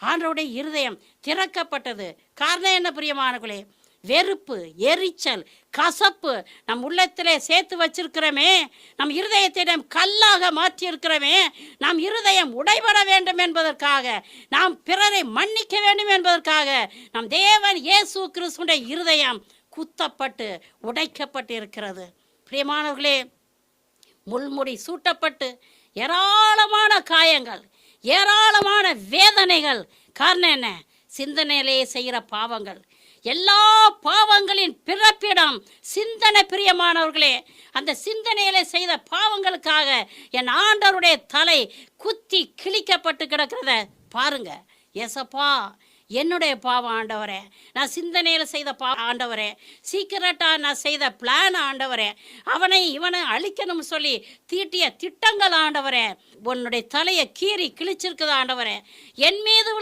ஆண்டவருடைய இருதயம் திறக்கப்பட்டது. காரணம் என்ன பிரியமானவர்களே? வெறுப்பு எரிச்சல் கசப்பு நம் உள்ளத்திலே சேர்த்து வச்சிருக்கிறோமே. நம் இருதயத்தை நாம் கல்லாக மாற்றி இருக்கிறோமே நம் இருதயம் உடைபட வேண்டும் என்பதற்காக நாம் பிறரை மன்னிக்க வேண்டும் என்பதற்காக நம் தேவன் இயேசு கிறிஸ்துடைய இருதயம் குத்தப்பட்டு உடைக்கப்பட்டு இருக்கிறது பிரியமானவர்களே முள்முடி சூட்டப்பட்டு ஏராளமான காயங்கள் ஏராளமான வேதனைகள். காரணம் என்ன? சிந்தனையிலேயே செய்கிற பாவங்கள். எல்லா பாவங்களின் பிறப்பிடம் சிந்தனை பிரியமானவர்களே அந்த சிந்தனையிலே செய்த பாவங்களுக்காக என் ஆண்டவருடைய தலை குத்தி கிழிக்கப்பட்டு கிடக்கிறத பாருங்க. ஏசப்பா என்னுடைய பாவம் ஆண்டவரே நான் சிந்தனையில் செய்த பா ஆண்டவரே சீக்கிரட்டாக நான் செய்த பிளான் ஆண்டவரே அவனை இவனை அழிக்கணும்னு சொல்லி தீட்டிய திட்டங்கள் ஆண்டவரே உன்னுடைய தலையை கீறி கிழிச்சிருக்குது ஆண்டவரே. என் மீது உள்ள